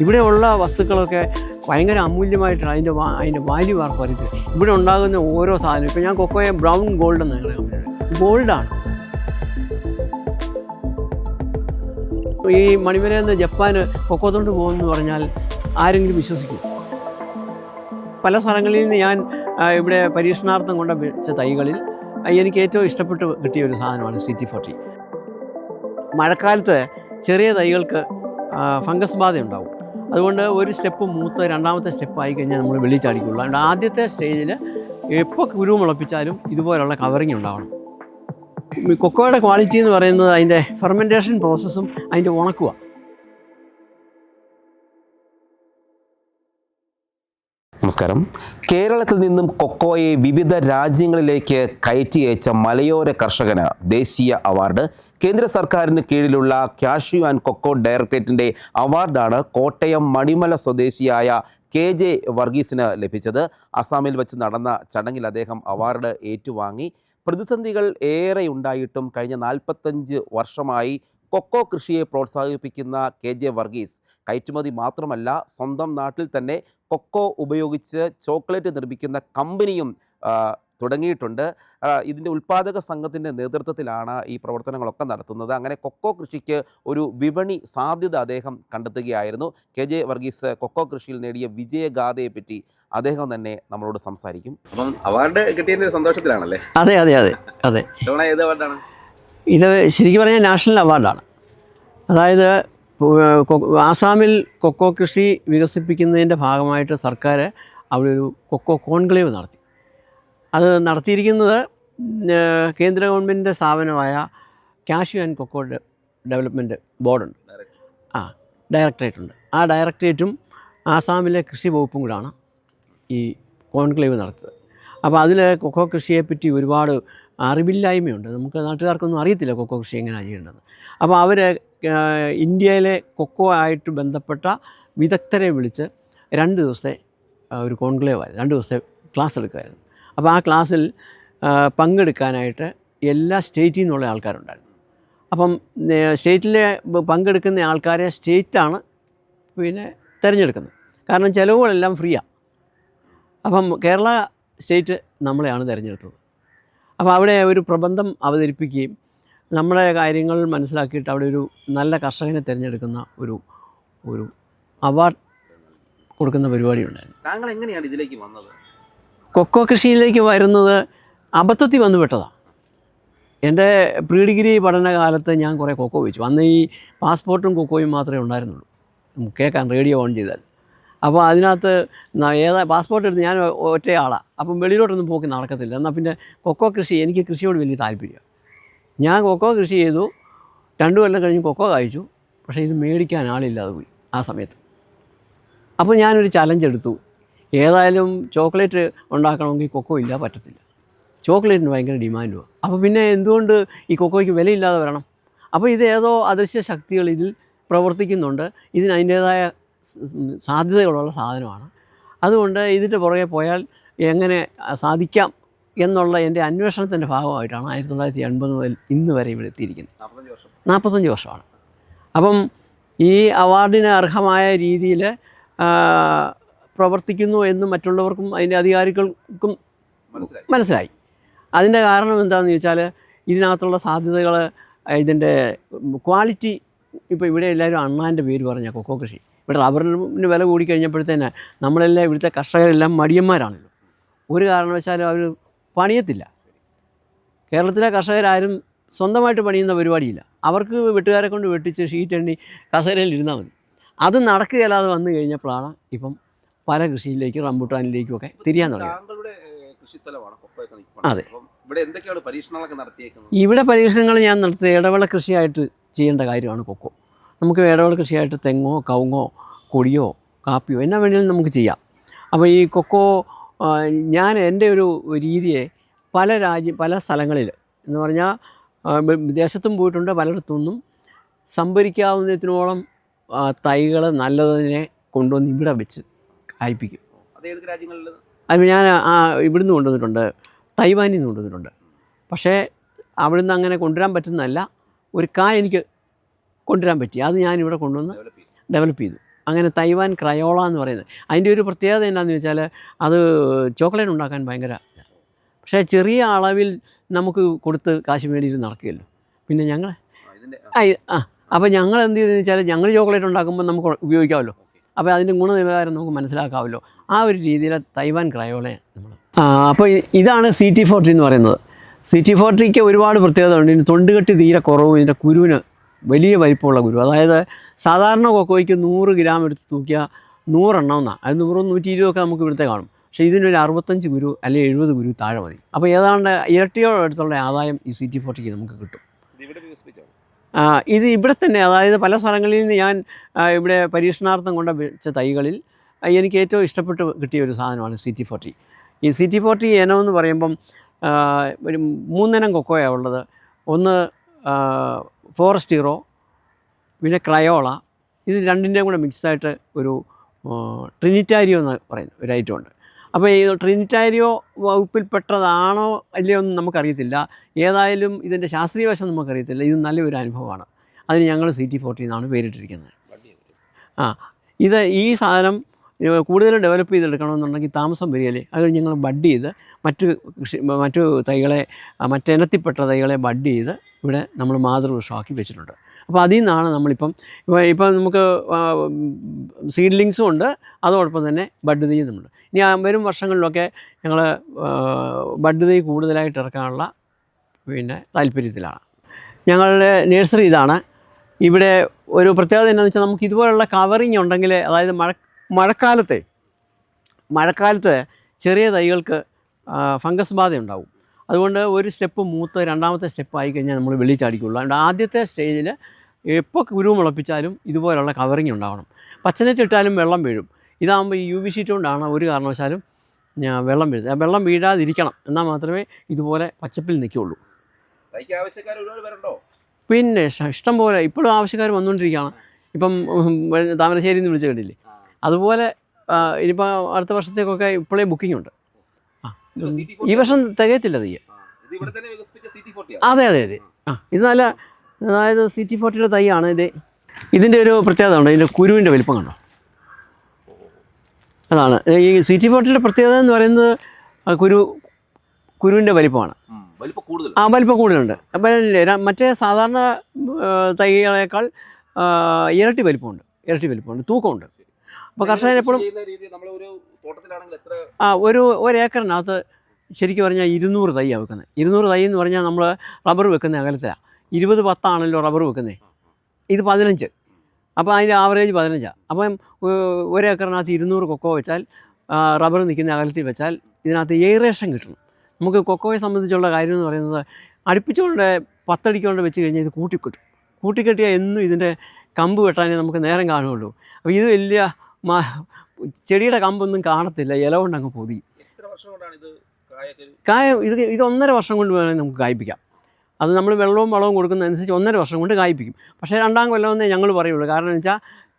ഇവിടെയുള്ള വസ്തുക്കളൊക്കെ ഭയങ്കര അമൂല്യമായിട്ടാണ് അതിന്റെ അതിന്റെ വാല്യൂ ആർക്കും അറിയത്തില്ല ഇവിടെ ഉണ്ടാകുന്ന ഓരോ സാധനം ഇപ്പോൾ ഞാൻ കൊക്കോയെ ബ്രൗൺ ഗോൾഡ് എന്ന് പറയുന്നത് ഗോൾഡാണ് ഈ മണിമലയിൽ നിന്ന് ജപ്പാൻ കൊക്കോത്തോണ്ട് പോകുമെന്ന് പറഞ്ഞാൽ ആരെങ്കിലും വിശ്വസിക്കും? പല സ്ഥലങ്ങളിൽ നിന്ന് ഞാൻ ഇവിടെ പരീക്ഷണാർത്ഥം കൊണ്ട വെച്ച തൈകളിൽ എനിക്ക് ഏറ്റവും ഇഷ്ടപ്പെട്ട് കിട്ടിയ ഒരു സാധനമാണ് സിറ്റി ഫോർട്ടി മഴക്കാലത്ത് ചെറിയ തൈകൾക്ക് ഫംഗസ് ബാധ ഉണ്ടാവും അതുകൊണ്ട് ഒരു സ്റ്റെപ്പ് മൂത്ത് രണ്ടാമത്തെ സ്റ്റെപ്പ് ആയി കഴിഞ്ഞാൽ നമ്മൾ വെളി ചാടിക്കുള്ളൂ. അതുകൊണ്ട് ആദ്യത്തെ സ്റ്റേജിൽ എപ്പോൾ കുരു മുളപ്പിച്ചാലും ഇതുപോലുള്ള കവറിങ് ഉണ്ടാവണം. കൊക്കോയുടെ ക്വാളിറ്റി എന്ന് പറയുന്നത് അതിന്റെ ഫെർമെന്റേഷൻ പ്രോസസ്സും അതിന്റെ ഉണക്കുക നമസ്കാരം. കേരളത്തിൽ നിന്നും കൊക്കോയെ വിവിധ രാജ്യങ്ങളിലേക്ക് കയറ്റി അയച്ച മലയോര കർഷകന് ദേശീയ അവാർഡ്. കേന്ദ്ര സർക്കാരിന് കീഴിലുള്ള കാഷ്യു ആൻഡ് കൊക്കോ ഡയറക്ടറേറ്റിന്റെ അവാർഡാണ് കോട്ടയം മണിമല സ്വദേശിയായ കെ ജെ വർഗീസിന് ലഭിച്ചത്. അസാമിൽ വെച്ച് നടന്ന ചടങ്ങിൽ അദ്ദേഹം അവാർഡ് ഏറ്റുവാങ്ങി. പ്രതിസന്ധികൾ ഏറെ ഉണ്ടായിട്ടും കഴിഞ്ഞ നാൽപ്പത്തഞ്ച് വർഷമായി കൊക്കോ കൃഷിയെ പ്രോത്സാഹിപ്പിക്കുന്ന കെ ജെ വർഗീസ് കയറ്റുമതി മാത്രമല്ല സ്വന്തം നാട്ടിൽ തന്നെ കൊക്കോ ഉപയോഗിച്ച് ചോക്ലേറ്റ് നിർമ്മിക്കുന്ന കമ്പനിയും തുടങ്ങിയിട്ടുണ്ട്. ഇതിന്റെ ഉൽപ്പാദക സംഘത്തിന്റെ നേതൃത്വത്തിലാണ് ഈ പ്രവർത്തനങ്ങളൊക്കെ നടത്തുന്നത്. അങ്ങനെ കൊക്കോ കൃഷിക്ക് ഒരു വിപണി സാധ്യത അദ്ദേഹം കണ്ടെത്തുകയായിരുന്നു. കെ ജെ വർഗീസ് കൊക്കോ കൃഷിയിൽ നേടിയ വിജയഗാഥയെ പറ്റി അദ്ദേഹം തന്നെ നമ്മളോട് സംസാരിക്കും. അപ്പം അവാർഡ് കിട്ടിയതിന്റെ സന്തോഷത്തിലാണല്ലേ? അതെ അതെ അതെ അതെ. ഏത് അവാർഡാണ്? ഇത് ശരിക്കും പറഞ്ഞാൽ നാഷണൽ അവാർഡാണ്. അതായത് ആസാമിൽ കൊക്കോ കൃഷി വികസിപ്പിക്കുന്നതിന്റെ ഭാഗമായിട്ട് സർക്കാർ അവിടെ ഒരു കൊക്കോ കോൺക്ലേവ് നടത്തി. അത് നടത്തിയിരിക്കുന്നത് കേന്ദ്ര ഗവൺമെന്റിന്റെ സ്ഥാപനമായ കാഷ്യൂ ആൻഡ് കൊക്കോ ഡെവലപ്മെന്റ് ബോർഡുണ്ട്. ആ ഡയറക്ടറേറ്റ് ഉണ്ട് ആ ഡയറക്ടറേറ്റും ആസാമിലെ കൃഷി വകുപ്പും കൂടാണ് ഈ കോൺക്ലേവ് നടത്തിയത് അപ്പോൾ അതിൽ കൊക്കോ കൃഷിയെപ്പറ്റി ഒരുപാട് അറിവില്ലായ്മയുണ്ട്. നമുക്ക് നാട്ടുകാർക്കൊന്നും അറിയത്തില്ല കൊക്കോ കൃഷി എങ്ങനെയാണ് ചെയ്യേണ്ടത്. അപ്പോൾ അവർ ഇന്ത്യയിലെ കൊക്കോ ആയിട്ട് ബന്ധപ്പെട്ട വിദഗ്ധരെ വിളിച്ച് രണ്ട് ദിവസത്തെ ഒരു കോൺക്ലേവ് ആയിരുന്നു. രണ്ട് ദിവസത്തെ ക്ലാസ് എടുക്കുമായിരുന്നു. അപ്പോൾ ആ ക്ലാസ്സിൽ പങ്കെടുക്കാനായിട്ട് എല്ലാ സ്റ്റേറ്റിൽ നിന്നുള്ള ആൾക്കാരുണ്ടായിരുന്നു. അപ്പം സ്റ്റേറ്റിലെ പങ്കെടുക്കുന്ന ആൾക്കാരെ സ്റ്റേറ്റാണ് പിന്നെ തിരഞ്ഞെടുക്കുന്നത്. കാരണം ചിലവുകളെല്ലാം ഫ്രീയാണ് അപ്പം കേരള സ്റ്റേറ്റ് നമ്മളെയാണ് തിരഞ്ഞെടുത്തത്. അപ്പോൾ അവിടെ ഒരു പ്രബന്ധം അവതരിപ്പിക്കുകയും നമ്മുടെ കാര്യങ്ങൾ മനസ്സിലാക്കിയിട്ട് അവിടെ ഒരു നല്ല കർഷകനെ തിരഞ്ഞെടുക്കുന്ന ഒരു ഒരു അവാർഡ് കൊടുക്കുന്ന പരിപാടി ഉണ്ടായിരുന്നു. താങ്കൾ എങ്ങനെയാണ് ഇതിലേക്ക് വന്നത്? കൊക്കോ കൃഷിയിലേക്ക് വരുന്നത് അബദ്ധത്തിൽ വന്നു പെട്ടതാണ് എന്റെ പ്രീ ഡിഗ്രി പഠനകാലത്ത് ഞാൻ കുറേ കൊക്കോ വെച്ചു അന്ന് ഈ പാസ്പോർട്ടും കൊക്കോയും മാത്രമേ ഉണ്ടായിരുന്നുള്ളൂ. കേൾക്കാൻ റേഡിയോ ഓൺ ചെയ്താൽ. അപ്പോൾ അതിനകത്ത് ഏതാ പാസ്പോർട്ട് എടുത്ത് ഞാൻ ഒറ്റയാളാണ് അപ്പം വെളിയിലോട്ടൊന്നും പോക്കി നടക്കത്തില്ല. എന്നാൽ പിന്നെ കൊക്കോ കൃഷി എനിക്ക് കൃഷിയോട് വലിയ താല്പര്യം. ഞാൻ കൊക്കോ കൃഷി ചെയ്തു. രണ്ടു കൊല്ലം കഴിഞ്ഞ് കൊക്കോ കഴിച്ചു പക്ഷേ ഇത് മേടിക്കാൻ ആളില്ലാതെ പോയി ആ സമയത്ത്. അപ്പോൾ ഞാനൊരു ചലഞ്ച് എടുത്തു. ഏതായാലും ചോക്ലേറ്റ് ഉണ്ടാക്കണമെങ്കിൽ കൊക്കോ ഇല്ല പറ്റത്തില്ല. ചോക്ലേറ്റിന് ഭയങ്കര ഡിമാൻഡുമാണ് അപ്പോൾ പിന്നെ എന്തുകൊണ്ട് ഈ കൊക്കോയ്ക്ക് വിലയില്ലാതെ വരണം? അപ്പോൾ ഇത് ഏതോ അദൃശ്യ ശക്തികൾ ഇതിൽ പ്രവർത്തിക്കുന്നുണ്ട്. ഇതിന് അതിന്റേതായ സാധ്യതകളുള്ള സാധനമാണ്. അതുകൊണ്ട് ഇതിന്റെ പുറകെ പോയാൽ എങ്ങനെ സാധിക്കാം എന്നുള്ള എന്റെ അന്വേഷണത്തിന്റെ ഭാഗമായിട്ടാണ് ആയിരത്തി തൊള്ളായിരത്തി എൺപത് മുതൽ ഇന്ന് വരെ ഇവിടെ എത്തിയിരിക്കുന്നത്. നാൽപ്പത്തഞ്ച് വർഷം. നാൽപ്പത്തഞ്ച് വർഷമാണ്. അപ്പം ഈ അവാർഡിന് അർഹമായ രീതിയിൽ പ്രവർത്തിക്കുന്നു എന്ന് മറ്റുള്ളവർക്കും അതിന്റെ അധികാരികൾക്കും മനസ്സിലായി. മനസ്സിലായി. അതിന്റെ കാരണം എന്താണെന്ന് ചോദിച്ചാൽ ഇതിനകത്തുള്ള സാധ്യതകൾ ഇതിന്റെ ക്വാളിറ്റി ഇപ്പോൾ ഇവിടെ എല്ലാവരും അണ്ണാന്റെ പേര് പറഞ്ഞ കൊക്കോ കൃഷി. ഇവിടെ റബ്ബറിന് വില കൂടിക്കഴിഞ്ഞപ്പോഴത്തേനെ നമ്മളെല്ലാം ഇവിടുത്തെ കർഷകരെല്ലാം മടിയന്മാരാണല്ലോ. ഒരു കാരണവശാലും അവർ പണിയത്തില്ല. കേരളത്തിലെ കർഷകരാരും സ്വന്തമായിട്ട് പണിയുന്ന പരിപാടിയില്ല. അവർക്ക് വെട്ടുകാരെ കൊണ്ട് വെട്ടിച്ച് ഷീറ്റ് എണ്ണി കസേരയിൽ ഇരുന്നാൽ മതി. അത് നടക്കുകയല്ലാതെ വന്നു കഴിഞ്ഞപ്പോഴാണ് ഇപ്പം പല കൃഷിയിലേക്കും റംബുട്ടാനിലേക്കും ഒക്കെ തിരിയാൻ തുടങ്ങി അതെ. ഇവിടെ എന്തൊക്കെയാണ് പരീക്ഷണങ്ങളൊക്കെ നടത്തിയേക്കുന്നത്? ഇവിടെ പരീക്ഷണങ്ങൾ ഞാൻ നടത്തിയ ഇടവേള കൃഷിയായിട്ട് ചെയ്യേണ്ട കാര്യമാണ് കൊക്കോ. നമുക്ക് ഇടവേള കൃഷിയായിട്ട് തെങ്ങോ കവുങ്ങോ കൊടിയോ കാപ്പിയോ എന്നാ വേണമെങ്കിലും നമുക്ക് ചെയ്യാം. അപ്പോൾ ഈ കൊക്കോ ഞാൻ എന്റെ ഒരു രീതിയെ പല രാജ്യ പല സ്ഥലങ്ങളിൽ എന്ന് പറഞ്ഞാൽ വിദേശത്തും പോയിട്ടുണ്ട് പലയിടത്തുനിന്നും സംഭരിക്കാവുന്നതിനോളം തൈകൾ നല്ലതിനെ കൊണ്ടുവന്ന് ഇവിടെ വെച്ച് കായ്പിക്കും. അതേത് രാജ്യങ്ങളിൽ അത് ഞാൻ ആ ഇവിടുന്ന് കൊണ്ടുവന്നിട്ടുണ്ട് തൈവാനിൽ നിന്ന് കൊണ്ടുവന്നിട്ടുണ്ട്. പക്ഷേ അവിടുന്ന് അങ്ങനെ കൊണ്ടുവരാൻ പറ്റുന്നതല്ല. ഒരു കായ എനിക്ക് കൊണ്ടുവരാൻ പറ്റി. അത് ഞാനിവിടെ കൊണ്ടുവന്ന് ഡെവലപ്പ് ചെയ്തു. അങ്ങനെ തൈവാൻ ക്രയോള എന്ന് പറയുന്നത്. അതിന്റെ ഒരു പ്രത്യേകത എന്താണെന്ന് വെച്ചാൽ അത് ചോക്ലേറ്റ് ഉണ്ടാക്കാൻ ഭയങ്കര പക്ഷേ ചെറിയ അളവിൽ നമുക്ക് കൊടുത്ത് കാശ് മേടിച്ച് നടക്കുകയല്ലോ. പിന്നെ ഞങ്ങൾ ആ അപ്പോൾ ഞങ്ങൾ എന്ത് ചെയ്തെന്ന് വെച്ചാൽ ഞങ്ങൾ ചോക്ലേറ്റ് ഉണ്ടാക്കുമ്പോൾ നമുക്ക് ഉപയോഗിക്കാമല്ലോ. അപ്പോൾ അതിന്റെ ഗുണനിലവാരം നമുക്ക് മനസ്സിലാക്കാമല്ലോ. ആ ഒരു രീതിയിൽ തൈവാൻ ക്രയോളെ നമ്മൾ അപ്പോൾ ഇതാണ് സി ടി ഫോർട്ടി എന്ന് പറയുന്നത്. സി ടി ഫോർട്ടിക്ക് ഒരുപാട് പ്രത്യേകത ഉണ്ട് ഇതിന് തൊണ്ടുകെട്ടി തീരെ കുറവും ഇതിന്റെ കുരുവിന് വലിയ വലിപ്പമുള്ള കുരു. അതായത് സാധാരണ കൊക്കോയ്ക്ക് നൂറ് ഗ്രാം എടുത്ത് തൂക്കിയാൽ നൂറെണ്ണം എന്നാണ് അത് നൂറും നൂറ്റി ഇരുപതൊക്കെ നമുക്ക് ഇവിടുത്തെ കാണും. പക്ഷേ ഇതിനൊരു അറുപത്തഞ്ച് ഗുരു അല്ലെങ്കിൽ എഴുപത് ഗുരു താഴെ മതി. അപ്പോൾ ഏതാണ്ട് ഇരട്ടിയോടെ അടുത്തുള്ള ആദായം ഈ സി ടി ഫോർട്ടിക്ക് നമുക്ക് കിട്ടും. ഇത് ഇവിടെ തന്നെ അതായത് പല സ്ഥലങ്ങളിൽ നിന്ന് ഞാൻ ഇവിടെ പരീക്ഷണാർത്ഥം കൊണ്ട വെച്ച തൈകളിൽ എനിക്ക് ഏറ്റവും ഇഷ്ടപ്പെട്ട് കിട്ടിയ ഒരു സാധനമാണ് സി ടി ഫോർട്ടി ഈ സി ടി ഫോർട്ടി ഇനം എന്ന് പറയുമ്പം ഒരു മൂന്നിനം കൊക്കോയാണ് ഉള്ളത്. ഒന്ന് ഫോറസ്റ്റ് ഹീറോ പിന്നെ ക്രയോള ഇത് രണ്ടിന്റെയും കൂടെ മിക്സായിട്ട് ഒരു ട്രിനിറ്റാരിയോ എന്ന് പറയുന്ന ഒരു ഐറ്റം ഉണ്ട്. അപ്പോൾ ഈ ട്രിനിറ്റാരിയോ വകുപ്പിൽ പെട്ടതാണോ അല്ലയോ എന്ന് നമുക്കറിയത്തില്ല. ഏതായാലും ഇതിന്റെ ശാസ്ത്രീയ വശം നമുക്കറിയത്തില്ല. ഇത് നല്ലൊരു അനുഭവമാണ്. അതിന് ഞങ്ങൾ സി ടി ഫോർട്ടി എന്നാണ് പേരിട്ടിരിക്കുന്നത്. ആ ഇത് ഈ സാധനം കൂടുതൽ ഡെവലപ്പ് ചെയ്തെടുക്കണമെന്നുണ്ടെങ്കിൽ താമസം വരികയല്ലേ. അത് ഞങ്ങൾ ബഡ് ചെയ്ത് മറ്റു കൃഷി മറ്റു തൈകളെ മറ്റിനത്തിൽപ്പെട്ട തൈകളെ ബഡ് ചെയ്ത് ഇവിടെ നമ്മൾ മാതൃവൃക്ഷമാക്കി വെച്ചിട്ടുണ്ട്. അപ്പോൾ അതിൽ നിന്നാണ് നമ്മളിപ്പം ഇപ്പോൾ ഇപ്പം നമുക്ക് സീഡ്ലിങ്സും ഉണ്ട്. അതോടൊപ്പം തന്നെ ബഡ് ചെയ്യുന്നുണ്ട് ഇനി വരും വർഷങ്ങളിലൊക്കെ ഞങ്ങൾ ബഡ് തൈ കൂടുതലായിട്ട് ഇറക്കാനുള്ള പിന്നെ താല്പര്യത്തിലാണ്. ഞങ്ങളുടെ നഴ്സറി ഇതാണ്. ഇവിടെ ഒരു പ്രത്യേകത എന്താണെന്ന് വെച്ചാൽ നമുക്ക് ഇതുപോലുള്ള കവറിങ് ഉണ്ടെങ്കിൽ അതായത് മഴ മഴക്കാലത്തെ മഴക്കാലത്ത് ചെറിയ തൈകൾക്ക് ഫംഗസ് ബാധ ഉണ്ടാവും അതുകൊണ്ട് ഒരു സ്റ്റെപ്പ് മൂത്ത് രണ്ടാമത്തെ സ്റ്റെപ്പ് ആയി കഴിഞ്ഞാൽ നമ്മൾ വെളി ചാടിക്കുള്ളൂ അതുകൊണ്ട് ആദ്യത്തെ സ്റ്റേജിൽ എപ്പോൾ കുരു മുളപ്പിച്ചാലും ഇതുപോലുള്ള കവറിങ് ഉണ്ടാവണം. പച്ചനെറ്റ് ഇട്ടാലും വെള്ളം വീഴും. ഇതാകുമ്പോൾ ഈ യു വി ഷീറ്റ് കൊണ്ടാണ് ഒരു കാരണവശാലും ഞാൻ വെള്ളം വീഴുന്നത്. ആ വെള്ളം വീഴാതിരിക്കണം. എന്നാൽ മാത്രമേ ഇതുപോലെ പച്ചപ്പിൽ നിൽക്കുകയുള്ളൂ. പിന്നെ ഇഷ്ടം- പോലെ ഇപ്പോഴും ആവശ്യക്കാർ വന്നുകൊണ്ടിരിക്കുകയാണ്. ഇപ്പം താമരശ്ശേരി താമരശ്ശേരിയിൽ നിന്ന് വിളിച്ചു കേട്ടില്ലേ? അതുപോലെ ഇനിയിപ്പോൾ അടുത്ത വർഷത്തേക്കൊക്കെ ഇപ്പോഴേ ബുക്കിംഗ് ഉണ്ട് ആ ഈ വർഷം തികയത്തില്ല തയ്യ അതെ അതെ അതെ. ആ ഇത് നല്ല അതായത് സി ടി ഫോർട്ടിയുടെ തൈയാണ് ഇത്. ഇതിന്റെ ഒരു പ്രത്യേകത ഉണ്ട് ഇതിന്റെ കുരുവിന്റെ വലിപ്പം കണ്ടോ? അതാണ്. ഈ സി ടി ഫോർട്ടിയുടെ പ്രത്യേകത എന്ന് പറയുന്നത് കുരു കുരുവിന്റെ വലിപ്പമാണ്. ആ വലിപ്പം കൂടുതലുണ്ട്. അപ്പം മറ്റേ സാധാരണ തൈകളേക്കാൾ ഇരട്ടി വലിപ്പമുണ്ട്. ഇരട്ടി വലിപ്പമുണ്ട്. തൂക്കമുണ്ട്. അപ്പോൾ കർഷകർ എപ്പോഴും ആ ഒരു ഒരു ഏക്കറിനകത്ത് ശരിക്കും പറഞ്ഞാൽ ഇരുന്നൂറ് തൈയാണ് വെക്കുന്നത്. ഇരുന്നൂറ് തൈ എന്ന് പറഞ്ഞാൽ നമ്മൾ റബ്ബർ വെക്കുന്ന അകലത്തിലാണ് ഇരുപത് പത്താണല്ലോ റബ്ബർ വെക്കുന്നത് ഇത് പതിനഞ്ച്. അപ്പോൾ അതിന്റെ ആവറേജ് പതിനഞ്ചാണ് അപ്പം ഒരേക്കറിനകത്ത് ഇരുന്നൂറ് കൊക്കോ വെച്ചാൽ റബ്ബർ നിൽക്കുന്ന അകലത്തിൽ വെച്ചാൽ ഇതിനകത്ത് എയറേഷൻ കിട്ടണം. നമുക്ക് കൊക്കോയെ സംബന്ധിച്ചുള്ള കാര്യം എന്ന് പറയുന്നത് അടുപ്പിച്ചുകൊണ്ട് പത്തടിക്കൊണ്ട് വെച്ച് കഴിഞ്ഞാൽ ഇത് കൂട്ടിക്കെട്ടും. കൂട്ടിക്കെട്ടിയാൽ എന്നും ഇതിന്റെ കമ്പ് വെട്ടാനേ നമുക്ക് നേരം കാണുകയുള്ളൂ. അപ്പോൾ ഇത് വലിയ മ ചെടിയുടെ കമ്പൊന്നും കാണത്തില്ല ഇല കൊണ്ട് അങ്ങ് പൊതി കായ ഇത് ഇത് ഒന്നര വർഷം കൊണ്ട് വേണമെങ്കിൽ നമുക്ക് കായ്പ്പിക്കാം അത് നമ്മൾ വെള്ളവും വളവും കൊടുക്കുന്നതനുസരിച്ച് ഒന്നര വർഷം കൊണ്ട് കായ്പ്പിക്കും പക്ഷേ രണ്ടാം കൊല്ലം എന്നേ ഞങ്ങൾ പറയുള്ളൂ. കാരണം എന്ന് വെച്ചാൽ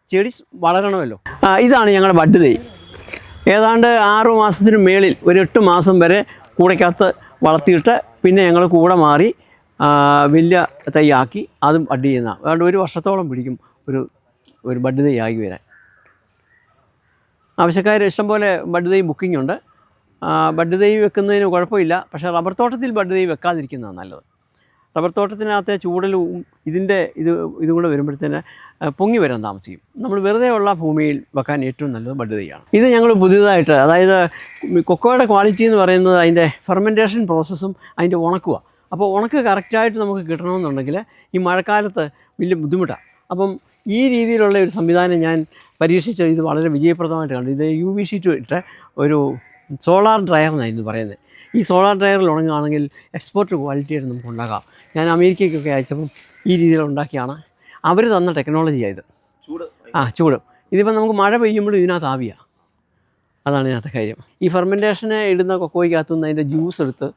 ചെടി വളരണമല്ലോ. ഇതാണ് ഞങ്ങളുടെ ബഡ് തൈ. ഏതാണ്ട് ആറു മാസത്തിന് മേളിൽ ഒരു എട്ട് മാസം വരെ കൂടയ്ക്കകത്ത് വളർത്തിയിട്ട് പിന്നെ ഞങ്ങൾ കൂടെ മാറി വലിയ തൈയാക്കി അതും ബഡ് ചെയ്യുന്ന അതുകൊണ്ട് ഒരു വർഷത്തോളം പിടിക്കും ഒരു ഒരു ബഡ് തൈ ആക്കി വരാൻ. ആവശ്യക്കാർ ഇഷ്ടംപോലെ ബഡ് ബുക്കിംഗ് ഉണ്ട് ബഡ് വെക്കുന്നതിന് കുഴപ്പമില്ല. പക്ഷേ റബ്ബർ തോട്ടത്തിൽ ബഡ് വെക്കാതിരിക്കുന്നതാണ് നല്ലത്. റബ്ബർ തോട്ടത്തിനകത്തെ ചൂടലും ഇതിന്റെ ഇത് ഇതും കൂടെ വരുമ്പോഴത്തേന് പൊങ്ങി വരാൻ താമസിക്കും. നമ്മൾ വെറുതെ ഉള്ള ഭൂമിയിൽ വെക്കാൻ ഏറ്റവും നല്ലത് ബഡ് തൈയാണ് ഇത് ഞങ്ങൾ പുതിയതായിട്ട് അതായത് കൊക്കോയുടെ ക്വാളിറ്റി എന്ന് പറയുന്നത് അതിന്റെ ഫെർമെന്റേഷൻ പ്രോസസ്സും അതിന്റെ ഉണക്കുക അപ്പോൾ ഉണക്ക് കറക്റ്റായിട്ട് നമുക്ക് കിട്ടണമെന്നുണ്ടെങ്കിൽ ഈ മഴക്കാലത്ത് വലിയ ബുദ്ധിമുട്ടാണ്. അപ്പം ഈ രീതിയിലുള്ള ഒരു സംവിധാനം ഞാൻ പരീക്ഷിച്ച ഇത് വളരെ വിജയപ്രദമായിട്ട് കണ്ടു. ഇത് യു വി ഷീറ്റ് ഇട്ട ഒരു സോളാർ ഡ്രയർ എന്നായിരുന്നു പറയുന്നത്. ഈ സോളാർ ഡ്രയറിൽ ഉണങ്ങുകയാണെങ്കിൽ എക്സ്പോർട്ട് ക്വാളിറ്റിയായിട്ട് നമുക്ക് ഉണ്ടാക്കാം. ഞാൻ അമേരിക്കയ്ക്കൊക്കെ അയച്ചപ്പം ഈ രീതിയിൽ ഉണ്ടാക്കിയാണ്. അവർ തന്ന ടെക്നോളജിയായത് ചൂട്. ആ ചൂട്. ഇതിപ്പോൾ നമുക്ക് മഴ പെയ്യുമ്പോഴും ഇതിനകത്ത് ആവിയാണ് അതാണ് ഇതിനകത്തെ കാര്യം. ഈ ഫെർമെന്റേഷന് ഇടുന്ന കൊക്കോയ്ക്കകത്തു നിന്ന് അതിന്റെ ജ്യൂസ് എടുത്ത്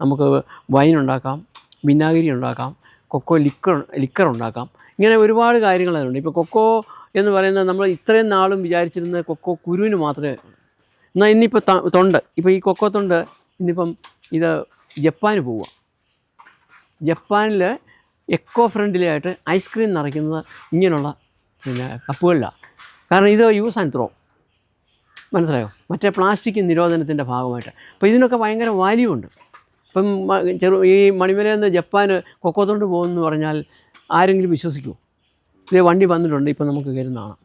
നമുക്ക് വൈൻ ഉണ്ടാക്കാം വിനാഗിരി ഉണ്ടാക്കാം കൊക്കോ ലിക്കർ ലിക്കർ ഉണ്ടാക്കാം. ഇങ്ങനെ ഒരുപാട് കാര്യങ്ങൾ അതിലുണ്ട്. ഇപ്പോൾ കൊക്കോ എന്ന് പറയുന്നത് നമ്മൾ ഇത്രയും നാളും വിചാരിച്ചിരുന്ന കൊക്കോ കുരുവിന് മാത്രമേ. എന്നാൽ ഇന്നിപ്പോൾ തൊണ്ട്. ഇപ്പോൾ ഈ കൊക്കോ തൊണ്ട് ഇന്നിപ്പം ഇത് ജപ്പാന് പോവുക ജപ്പാനിൽ എക്കോ ഫ്രണ്ട്ലി ആയിട്ട് ഐസ്ക്രീം നിറയ്ക്കുന്നത് ഇങ്ങനെയുള്ള പിന്നെ കപ്പുകളിലാണ് കാരണം ഇത് യൂസ് ആൻഡ് ത്രോ. മനസ്സിലായോ? മറ്റേ പ്ലാസ്റ്റിക് നിരോധനത്തിന്റെ ഭാഗമായിട്ട്. അപ്പോൾ ഇതിനൊക്കെ ഭയങ്കര വാല്യൂ ഉണ്ട്. ഇപ്പം ചെറു ഈ മണിമലയിൽ നിന്ന് കൊക്കോ കൊക്കോത്തോണ്ട് പോകുമെന്ന് പറഞ്ഞാൽ ആരെങ്കിലും വിശ്വസിക്കുമോ ഇതേ വണ്ടി വന്നിട്ടുണ്ട് ഇപ്പം നമുക്ക് കയറുന്നതാണ്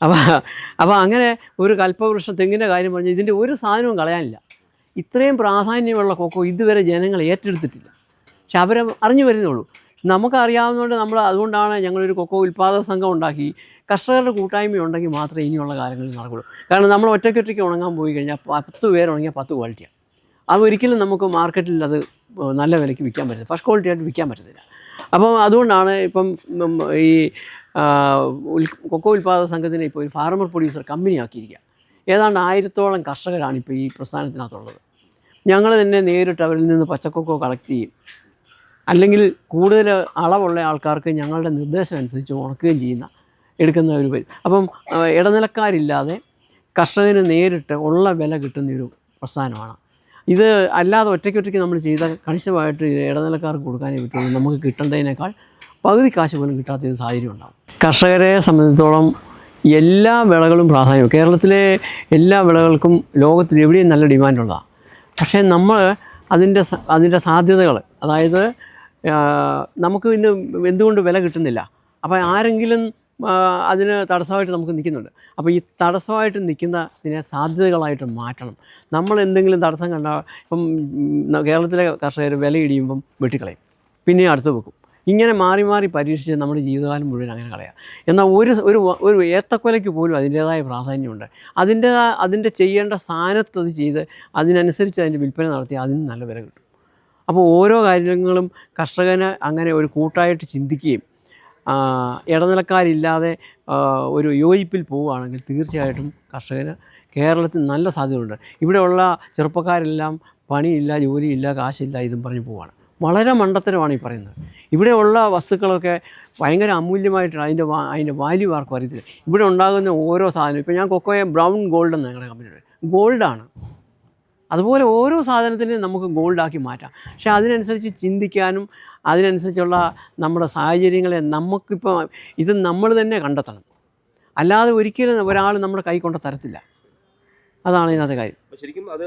അപ്പോൾ അപ്പോൾ അങ്ങനെ ഒരു കൽപ്പവൃക്ഷം തെങ്ങിന്റെ കാര്യം പറഞ്ഞാൽ ഇതിന്റെ ഒരു സാധനവും കളയാനില്ല. ഇത്രയും പ്രാധാന്യമുള്ള കൊക്കോ ഇതുവരെ ജനങ്ങൾ ഏറ്റെടുത്തിട്ടില്ല. പക്ഷെ അവരെ അറിഞ്ഞു വരുന്നുള്ളൂ നമുക്കറിയാവുന്നതുകൊണ്ട് നമ്മൾ അതുകൊണ്ടാണ് ഞങ്ങളൊരു കൊക്കോ ഉൽപ്പാദക സംഘം ഉണ്ടാക്കി കർഷകരുടെ കൂട്ടായ്മ ഉണ്ടെങ്കിൽ മാത്രമേ ഇനിയുള്ള കാര്യങ്ങളിൽ നടക്കുള്ളൂ. കാരണം നമ്മൾ ഒറ്റയ്ക്കൊറ്റയ്ക്ക് ഉണങ്ങാൻ പോയി കഴിഞ്ഞാൽ പത്ത് പേരുണങ്ങിയാൽ പത്ത് ക്വാളിറ്റിയാണ് അതൊരിക്കലും നമുക്ക് മാർക്കറ്റിൽ അത് നല്ല വിലയ്ക്ക് വിൽക്കാൻ പറ്റില്ല ഫസ്റ്റ് ക്വാളിറ്റി ആയിട്ട് വിൽക്കാൻ പറ്റത്തില്ല. അപ്പം അതുകൊണ്ടാണ് ഇപ്പം ഈ കൊക്കോ ഉൽപ്പാദക സംഘത്തിനെ ഇപ്പോൾ ഒരു ഫാർമർ പ്രൊഡ്യൂസർ കമ്പനി ആക്കിയിരിക്കുക ഏതാണ്ട് ആയിരത്തോളം കർഷകരാണ് ഇപ്പോൾ ഈ പ്രസ്ഥാനത്തിനകത്തുള്ളത്. ഞങ്ങൾ തന്നെ നേരിട്ട് അവരിൽ നിന്ന് പച്ചക്കൊക്കോ കളക്ട് ചെയ്യും. അല്ലെങ്കിൽ കൂടുതൽ അളവുള്ള ആൾക്കാർക്ക് ഞങ്ങളുടെ നിർദ്ദേശം അനുസരിച്ച് ഉണക്കുകയും ചെയ്യുന്ന എടുക്കുന്ന ഒരു പേര് അപ്പം ഇടനിലക്കാരില്ലാതെ കർഷകന് നേരിട്ട് ഉള്ള വില കിട്ടുന്ന ഒരു പ്രസ്ഥാനമാണ്. ഇത് അല്ലാതെ ഒറ്റയ്ക്ക് ഒറ്റയ്ക്ക് നമ്മൾ ചെയ്താൽ കണിശമായിട്ട് ഇടനിലക്കാർക്ക് കൊടുക്കാനേ പറ്റുള്ളൂ. നമുക്ക് കിട്ടേണ്ടതിനേക്കാൾ പകുതി കാശ് പോലും കിട്ടാത്ത ഒരു സാഹചര്യം ഉണ്ടാകും കർഷകരെ സംബന്ധിച്ചിടത്തോളം എല്ലാ വിളകളും പ്രാധാന്യം കേരളത്തിലെ എല്ലാ വിളകൾക്കും ലോകത്തിൽ എവിടെയും നല്ല ഡിമാൻഡുള്ളതാണ് പക്ഷേ നമ്മൾ അതിന്റെ അതിന്റെ സാധ്യതകൾ അതായത് നമുക്ക് ഇന്ന് എന്തുകൊണ്ട് വില കിട്ടുന്നില്ല? അപ്പോൾ ആരെങ്കിലും അതിന് തടസ്സമായിട്ട് നമുക്ക് നിൽക്കുന്നുണ്ട്. അപ്പോൾ ഈ തടസ്സമായിട്ട് നിൽക്കുന്നതിനെ സാധ്യതകളായിട്ട് മാറ്റണം. നമ്മൾ എന്തെങ്കിലും തടസ്സം കണ്ടാൽ ഇപ്പം കേരളത്തിലെ കർഷകർ വില ഇടിയുമ്പം വെട്ടിക്കളയും. പിന്നെ അടുത്ത് വെക്കും. ഇങ്ങനെ മാറി മാറി പരീക്ഷിച്ച് നമ്മുടെ ജീവിതകാലം മുഴുവൻ അങ്ങനെ കളയാം. എന്നാൽ ഒരു ഒരു ഒരു ഏത്തക്കൊലയ്ക്ക് പോലും അതിന്റേതായ പ്രാധാന്യമുണ്ട്. അതിന്റെ അതിന്റെ ചെയ്യേണ്ട സ്ഥാനത്ത് അത് ചെയ്ത് അതിനനുസരിച്ച് അതിന്റെ വിൽപ്പന നടത്തി അതിന് നല്ല വില കിട്ടും. അപ്പോൾ ഓരോ കാര്യങ്ങളും കർഷകന് അങ്ങനെ ഒരു കൂട്ടായിട്ട് ചിന്തിക്കുകയും ഇടനിലക്കാരില്ലാതെ ഒരു യോജിപ്പിൽ പോവുകയാണെങ്കിൽ തീർച്ചയായിട്ടും കർഷകന് കേരളത്തിൽ നല്ല സാധ്യതയുണ്ട്. ഇവിടെയുള്ള ചെറുപ്പക്കാരെല്ലാം പണിയില്ല ജോലിയില്ല കാശില്ല ഇതും പറഞ്ഞ് പോവുകയാണ്. വളരെ മണ്ടത്തരമാണ് ഈ പറയുന്നത്. ഇവിടെയുള്ള വസ്തുക്കളൊക്കെ ഭയങ്കര അമൂല്യമായിട്ടാണ് അതിന്റെ അതിന്റെ വാല്യൂ ആർക്കും അറിയത്തില്ല. ഇവിടെ ഉണ്ടാകുന്ന ഓരോ സാധനവും ഇപ്പോൾ ഞാൻ കൊക്കോയെ ബ്രൗൺ ഗോൾഡ് എന്ന് ഞങ്ങളുടെ കമ്പനിയുടെ ഗോൾഡാണ്. അതുപോലെ ഓരോ സാധനത്തിനെയും നമുക്ക് ഗോൾഡാക്കി മാറ്റാം. പക്ഷേ അതിനനുസരിച്ച് ചിന്തിക്കാനും അതിനനുസരിച്ചുള്ള നമ്മുടെ സാഹചര്യങ്ങളെ നമുക്കിപ്പോൾ ഇത് നമ്മൾ തന്നെ കണ്ടെത്തണം. അല്ലാതെ ഒരിക്കലും ഒരാൾ നമ്മുടെ കൈ കൊണ്ട് തരത്തില്ല. അതാണ് ഇതിനകത്ത് കാര്യം. ശരിക്കും അത്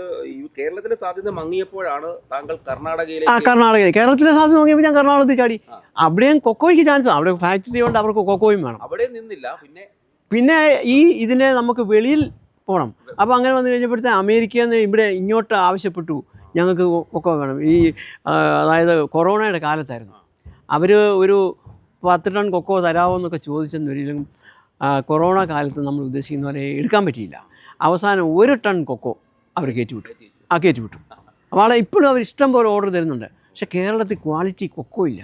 കേരളത്തിലെ സാധ്യത മങ്ങിയപ്പോഴാണ് താങ്കൾ ആ കർണാടകയിലേക്ക്. കർണാടകയിൽ കേരളത്തിലെ സാധ്യത മങ്ങിയപ്പോൾ ഞാൻ കർണാടകത്തിൽ ചാടി. ആ. അവിടെയും കൊക്കോയ്ക്ക് ചാൻസ് അവിടെ ഫാക്ടറി കൊണ്ട് അവർക്ക് കൊക്കോയും വേണം. അവിടെ നിന്നില്ല പിന്നെ പിന്നെ ഈ ഇതിനെ നമുക്ക് വെളിയിൽ പോകണം അപ്പോൾ അങ്ങനെ വന്നു കഴിഞ്ഞപ്പോഴത്തെ അമേരിക്കയിൽ നിന്ന് ഇവിടെ ഇങ്ങോട്ട് ആവശ്യപ്പെട്ടു. ഞങ്ങൾക്ക് ഒക്കെ വേണം. ഈ അതായത് കൊറോണയുടെ കാലത്തായിരുന്നു. അവർ ഒരു പത്ത് ടൺ കൊക്കോ തരാമോ എന്നൊക്കെ ചോദിച്ചെന്നൊരിക്കലും കൊറോണ കാലത്ത് നമ്മൾ ഉദ്ദേശിക്കുന്ന പോലെ എടുക്കാൻ പറ്റിയില്ല. അവസാനം ഒരു ടൺ കൊക്കോ അവർ കയറ്റിവിട്ടു. ആ കയറ്റിവിട്ടു. അപ്പോൾ ഇപ്പോഴും അവർ ഇഷ്ടം പോലെ ഓർഡർ തരുന്നുണ്ട്. പക്ഷേ കേരളത്തിൽ ക്വാളിറ്റി കൊക്കോ ഇല്ല.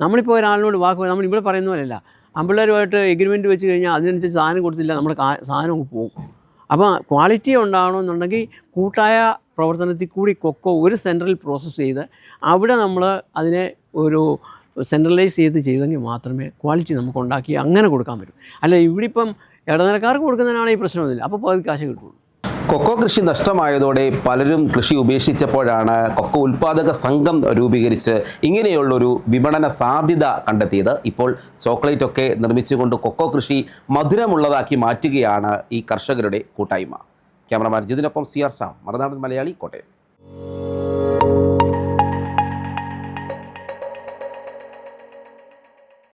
നമ്മളിപ്പോൾ ഒരാളിനോട് വാക്ക് നമ്മൾ ഇവിടെ പറയുന്ന പോലെയല്ല. അമ്പിള്ളേരുമായിട്ട് എഗ്രിമെന്റ് വെച്ച് കഴിഞ്ഞാൽ അതിനനുസരിച്ച് സാധനം കൊടുത്തില്ല. നമ്മൾ സാധനം പോകും. അപ്പോൾ ക്വാളിറ്റി ഉണ്ടാകണമെന്നുണ്ടെങ്കിൽ കൂട്ടായ പ്രവർത്തനത്തിൽ കൂടി കൊക്കോ ഒരു സെൻട്രൽ പ്രോസസ്സ് ചെയ്ത് അവിടെ നമ്മൾ അതിനെ ഒരു സെൻട്രലൈസ് ചെയ്ത് ചെയ്തെങ്കിൽ മാത്രമേ ക്വാളിറ്റി നമുക്ക് ഉണ്ടാക്കി അങ്ങനെ കൊടുക്കാൻ പറ്റും. അല്ല ഇവിടെ ഇപ്പം ഇടനിലക്കാർക്ക് കൊടുക്കുന്നതിനാണ് ഈ പ്രശ്നമൊന്നുമില്ല. അപ്പോൾ പകുതി കാശ് കിട്ടുള്ളൂ. കൊക്കോ കൃഷി നഷ്ടമായതോടെ പലരും കൃഷി ഉപേക്ഷിച്ചപ്പോഴാണ് കൊക്കോ ഉൽപാദക സംഘം രൂപീകരിച്ച് ഇങ്ങനെയുള്ളൊരു വിപണന സാധ്യത കണ്ടെത്തിയത്. ഇപ്പോൾ ചോക്ലേറ്റ് ഒക്കെ നിർമ്മിച്ചുകൊണ്ട് കൊക്കോ കൃഷി മധുരമുള്ളതാക്കി മാറ്റുകയാണ് ഈ കർഷകരുടെ കൂട്ടായ്മ. Cameraman ജിതിനൊപ്പം C R Sam Marunadan Malayali Kottayam.